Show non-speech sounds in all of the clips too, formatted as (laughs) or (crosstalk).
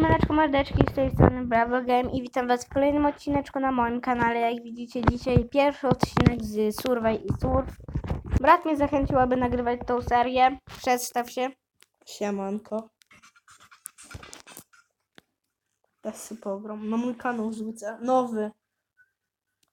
Siemaneczko mordeczki, z tej strony Bravo Game i witam was w kolejnym odcineczku na moim kanale. Jak widzicie dzisiaj pierwszy odcinek z Survey i Surf. Brat mnie zachęcił, aby nagrywać tą serię. Przedstaw się. Siemanko. Teraz pogram. Na mój kanał rzucę. Nowy.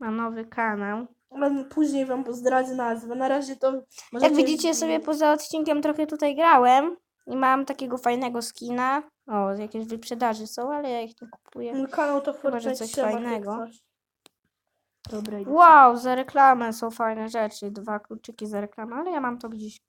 Ma nowy kanał. Ale później wam zdradzę nazwę. Na razie to... Jak możecie- widzicie sobie poza odcinkiem trochę tutaj grałem i mam takiego fajnego skina. O, jakieś wyprzedaży są, ale ja ich nie kupuję. Mój kanał to Chyba, że Fortnite coś jak fajnego. coś. Dobra, idę. Wow, za reklamę są fajne rzeczy. Dwa kluczyki za reklamę, ale ja mam to gdzieś.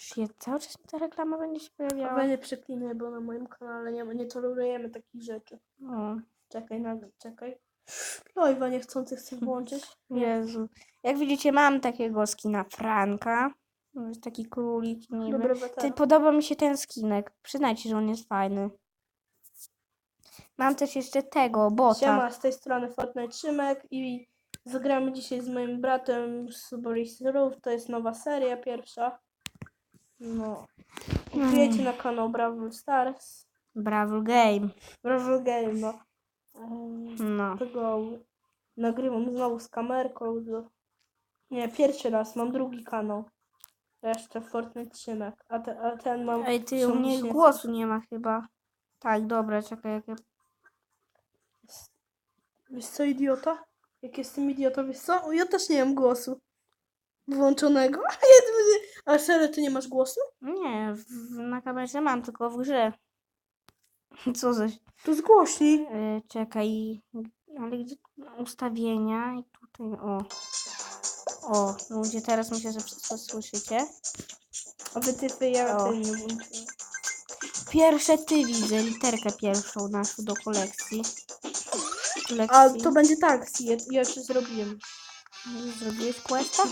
Shit, cały czas mi ta reklama będzie się pojawiała. Ale nie przeklinaj, bo na moim kanale nie, nie tolerujemy takich rzeczy. O, Czekaj, na, czekaj. Live'a niechcący chcę włączyć. Jezu. Jak widzicie, mam takiego skina Franka. To jest taki królik niby. Dobra, Ty, podoba mi się ten skinek. Przyznajcie, że on jest fajny. Mam też jeszcze tego, bota. Siema, z tej strony Fortnite Szymek i zagramy dzisiaj z moim bratem Subaru To jest nowa seria pierwsza. No. Wbijajcie na kanał Brawl Stars. Brawl Game. Brawl Game, no. No. Tego nagrywam znowu z kamerką. Nie, pierwszy raz, mam drugi kanał. Jeszcze Fortnite Szymek. A, te, a ten mam... Ej, ty, u mnie głosu nie ma chyba. Tak, dobra, czekaj, jak ja... Wiesz co, idiota? Jak jestem idiota, wiesz co? O, ja też nie mam głosu. Włączonego. (laughs) A, serio, ty nie masz głosu? Nie, w, na kamerze mam, tylko w grze. Co zaś? To zgłośnij. E, czekaj, ale gdzie ustawienia i tutaj, o. O, ludzie, teraz myślę, że wszystko słyszycie. A wy ty, ty ja O. ty nie włączyłem. Pierwsze ty widzę, literkę pierwszą naszą do kolekcji. A kolekcji. to będzie tak, ja, ja już zrobiłem. Zrobiłeś questa?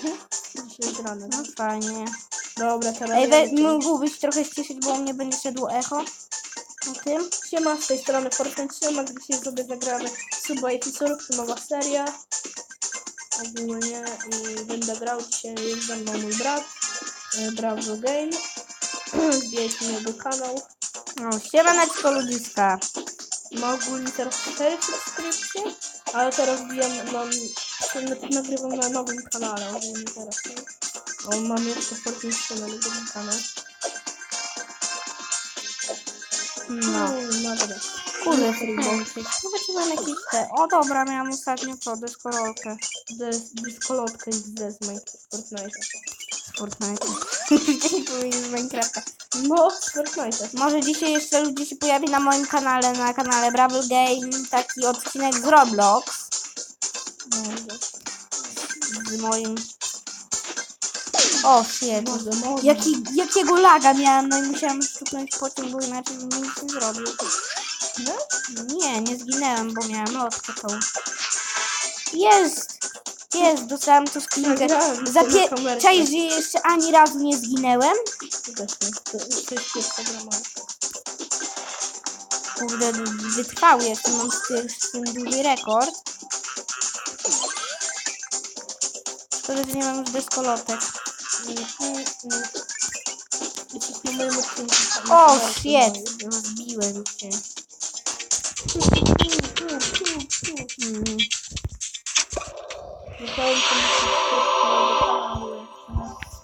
Dzisiaj z rana. No fajnie. Dobra, teraz Ej, we, mógłbyś trochę ściszyć, bo u mnie będzie szedło echo. O tym? Siema, z tej strony Fortnite Szymek. Dzisiaj sobie zagramy Suba i Fisorów, to nowa seria. Ogólnie i będę grał dzisiaj, jest ze mną mój brat. e, Bravo Game. (clears throat) Wbijajcie jego kanał. O, siemaneczko ludziska. Ma ogólnie teraz 4 subskrypcje, ale teraz wbijam na, nagrywam na nowym kanale ogólnie teraz. Mam jeszcze Fortnite na drugim kanał. No. no dobra. Kurde, Freebo. Zobaczyłam jakieś te. O dobra, miałam ostatnio to, deskorolkę Dyskolotkę z z Fortnite. z Fortnite. Wcześniej powiedzieć z Minecrafta. No, z Fortnite. Może dzisiaj jeszcze ludzie się pojawi na moim kanale, na kanale Bravel Game, taki odcinek z Roblox. Z moim... O, shit. Jaki, jakiego laga miałam, no i musiałam stuknąć pociąg, bo inaczej bym nic nie zrobił. No? Nie, nie zginęłem, bo miałem lotkę tą. Jest! Jest, dostałam tu to Zapie... na kamerkę. Czaisz, że jeszcze ani razu nie zginęłem? Też nie. To, to jest pierwsza. Kurde, wytrwały jestem, mam z tym, z tym duży rekord. Szkoda, że nie mam już deskolotek. O, shit! Rozbiłem się. Zostałem tam.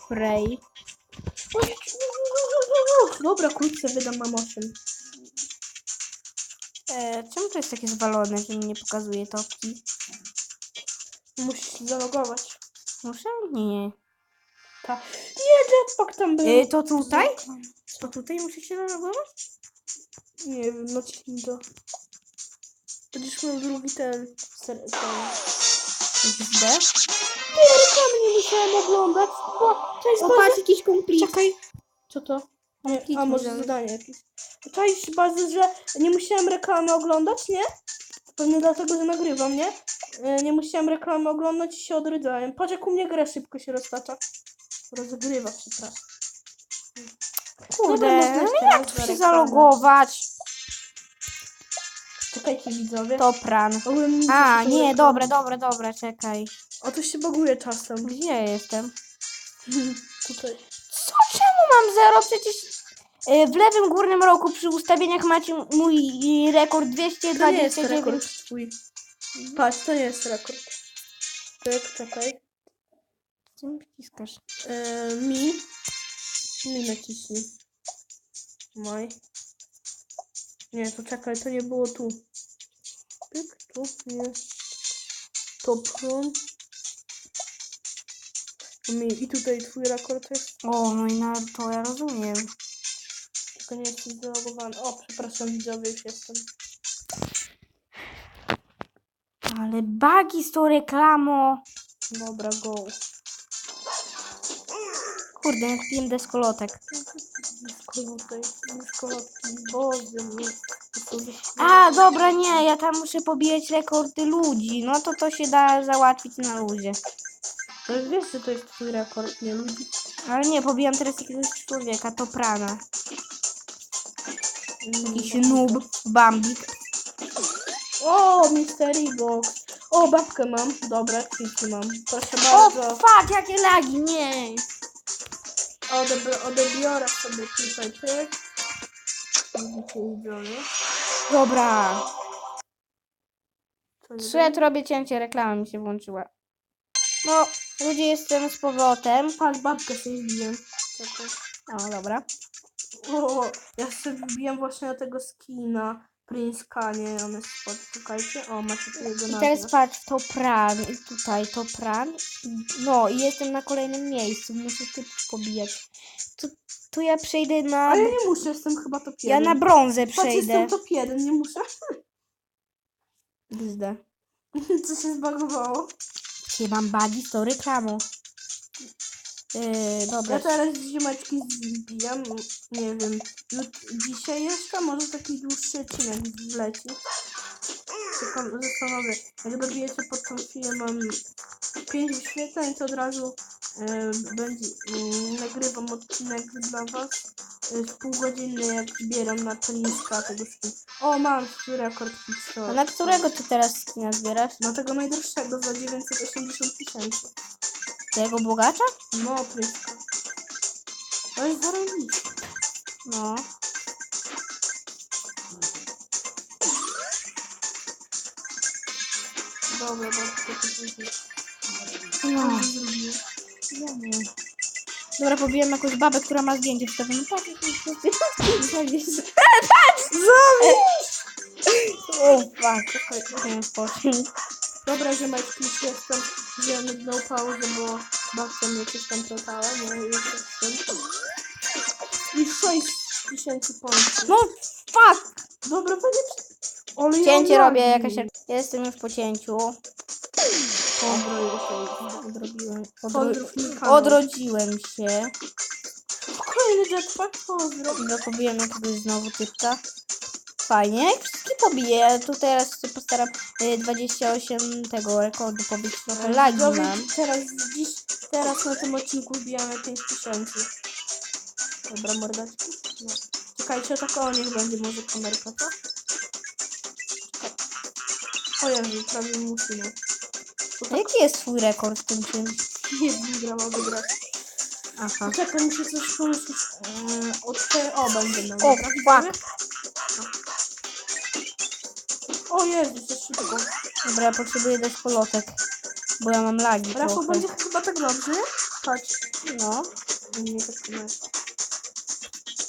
Spray. Dobra, krótce wydam, mam 8. E, czemu to jest takie zwalone, że mi nie pokazuje topki? Musisz się zalogować. Muszę? Nie. Ta. Nie, jetpack tam był. E, to tutaj? To tutaj muszę się zalogować? Nie wiem, naciśnij to. Będziesz miał drugi ten. Ten. XD? Ja reklamy nie musiałem oglądać. O, cześć, O, patrz, jakiś komplet. Czekaj. Co to? Nie, a może zadanie jakieś. Cześć, bazę, że nie musiałem reklamy oglądać, nie? Pewnie dlatego, że nagrywam, nie? E, Nie musiałem reklamy oglądać i się odrydzałem. Patrz jak u mnie gra szybko się roztacza. Rozgrywa, przepraszam. Kurde, no jak tu się zalogować? Czekajcie widzowie. To pran. Ogólnie A, nie, reklamy. dobra, dobra, dobra, czekaj. O, to się baguje czasem. Gdzie ja jestem? (laughs) Tutaj. Co? Czemu mam zero? Przecież Y, W lewym górnym rogu przy ustawieniach macie mój y, rekord To nie jest 229. rekord twój. Patrz, to nie jest rekord. Tak, czekaj. Co mi wciskasz? E, mi. Mi naciśnij. Maj. Nie, to czekaj, to nie było tu. Pyk, tu, nie. Top room. Mi, I tutaj twój rekord jest. O, no i na to ja rozumiem. Tylko nie jesteś zalogowany. O, przepraszam widzowie, już jestem. Ale bugi z tą reklamą. Dobra, go. Kurde, ja kupiłem deskolotek. Skolotek, skolotki, Boże mój. To sobie A, dobra, nie, ja tam muszę pobijać rekordy ludzi. No to to się da załatwić na luzie. Ale wiesz, że to jest twój rekord, nie ludzi. Ale nie, pobijam teraz jakiegoś człowieka, to prana. Jakiś noob, bambik. O, Mystery Box. O, babkę mam. Dobra, kwitki mam. Proszę O, bardzo. fuck, jakie lagi, nie. Odeb- odebiorę sobie tutaj pyk. Widzicie, widzowie. Dobra. Szedł, robię cięcie, reklama mi się włączyła. No, ludzie jestem z powrotem. Patrz, babkę sobie. Czekaj. O, dobra. O, ja sobie wbiłem właśnie na tego skina. Prince Kanie, on jest spod, czekajcie. O, macie tu jego I nazwę. teraz patrz, to pran i tutaj to pran. No i jestem na kolejnym miejscu, muszę typ pobijać. To, to ja przejdę na... Ale ja nie muszę, jestem chyba top Ja 1. na brązę Patrz, przejdę. jestem top 1, nie muszę. Gzdę. (laughs) Co się zbagowało? Czyli mam bugi z tą reklamą. Yy, dobra. Ja teraz ziomeczki zbijam, nie wiem, dzisiaj jeszcze, może taki dłuższy odcinek wleci. Zastanowię, jak dobijecie pod tą chwilę, mam 5 wyświetleń, to od razu e, będzie, mm, nagrywam odcinek dla was, e, z półgodzinny, jak zbieram na peniska tego skina. O, mam swój rekord A na którego ty teraz skina zbierasz? Na tego najdroższego za 980 tysięcy. Tego bogacza? No, pryska. To jest zarobiście. No. Dobra, bo to później. no. Ja nie wiem. Dobra, pobiłem jakąś babę, która ma zdjęcie wstawione. Patrz, jak jest- O, fuck. Czekaj, nie poszedł. Dobra, ziomeczki, już jestem. Wziąłem jedną pauzę, bo babcia mnie coś tam pytała, nie? Już jestem. I 6 tysięcy punktów. No, fuck. Dobra, panie... Ale ja Cięcie mam robię jakaś... Jestem już po cięciu. To odrobiłem. Odro... Odrodziłem się. Kolejny jetpack, pozdrow. Dobra, pobiłem jakiegoś znowu typka. Fajnie, jak wszystkie pobiję. Ja tu teraz się postaram y, 28 tego rekordu pobić. Trochę lagi mam. Teraz, dziś, teraz na tym odcinku wbijamy 5 tysięcy. Dobra, mordaczki. No. Czekajcie, tak o, niech będzie może kamerka, co? O Jezu, prawie musimy. A Jaki jest twój rekord w tym czymś? Nie wygrała wygrać. Aha. Czekaj, muszę coś pomyśleć. Eee, od te... O, będę. O, fuck. O Jezu, to szybko. Dobra, ja potrzebuję dać polotek. Bo ja mam lagi Rafał, trochę. będzie chyba tak dobrze, nie? Patrz. No. Nie tak kamerka.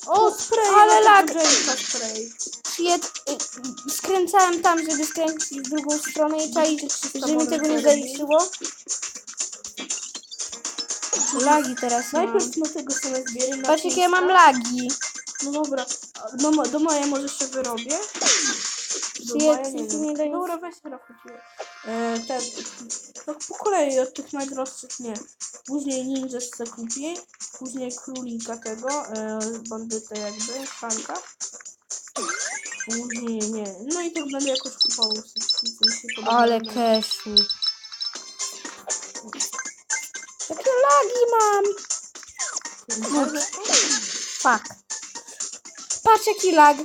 O, spray! ale ja lag. spray. Jed... y, Skręcałem tam, żeby skręcić w drugą stronę i czaić, że mi tego nie zaliczyło. Lagi teraz mam. Najpierw na tego sobie zbierę. na Patrz jakie ja mam lagi. No dobra, a do, mo- do moje może się wyrobię. Nie nie daje- Dobra, weź Rafał. E, tak po kolei od tych najdroższych nie. Później ninja se kupię. Później królika tego, e, bandytę jakby, Franka. Później nie. No i tak będę jakoś kupował wszystkich, co mi się podoba. Ale cashu. Jakie lagi mam. Fuck. Patrz jaki lag.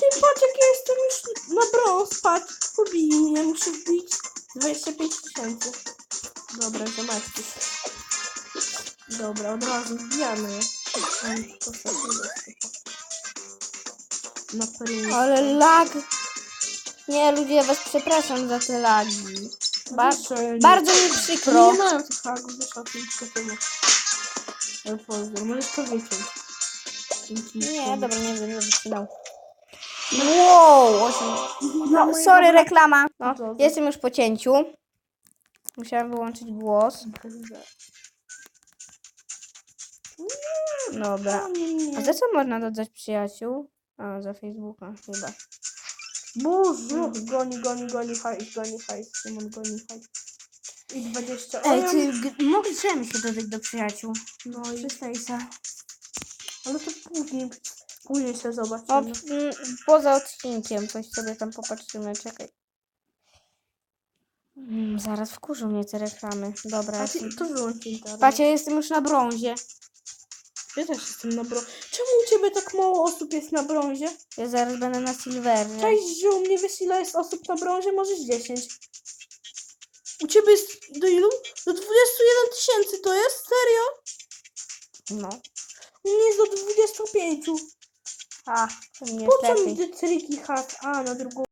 Ty patrz jak ja jestem już na brąz, patrz, pobij mnie, muszę wbić 25 tysięcy. Dobra, zobaczcie. Dobra, od razu wbijamy. Mam to na Perú. Ale lag. Nie, ludzie, ja was przepraszam za te lagi. Ba bardzo mi przykro. Nie mają tych hagów, wiesz o tym, tyle. Ale pozdro, możesz powiedzieć. Dzięki. Nie, dobra, nie będę wycinał. Wow, osiem. No, sorry, reklama. No, Dobrze. jestem już po cięciu. Musiałam wyłączyć głos. Dobra. A za co można dodać przyjaciół? A, za Facebooka chyba. Boże, goni, goni, goni hajs, goni hajs, Szymon goni hajs. I 20. Ej, ty, g- się dodać do przyjaciół. No i... Przez Face'a. Ale to później, później się No, zobaczymy. mm, poza odcinkiem coś sobie tam popatrzymy, czekaj. Mm, zaraz wkurzą mnie te reklamy. Dobra, A jestem... ty, to wyłącz internet. Patrzcie, jestem już na brązie. Ja też jestem na brązie. Czemu u ciebie tak mało osób jest na brązie? Ja zaraz będę na silverze. Cześć, że u mnie wiesz ile jest osób na brązie? Możesz 10. U ciebie jest do ilu? Do 21 tysięcy to jest? Serio? No. U mnie jest do 25. A, to mnie Po co mi te triki hat? A, na drugą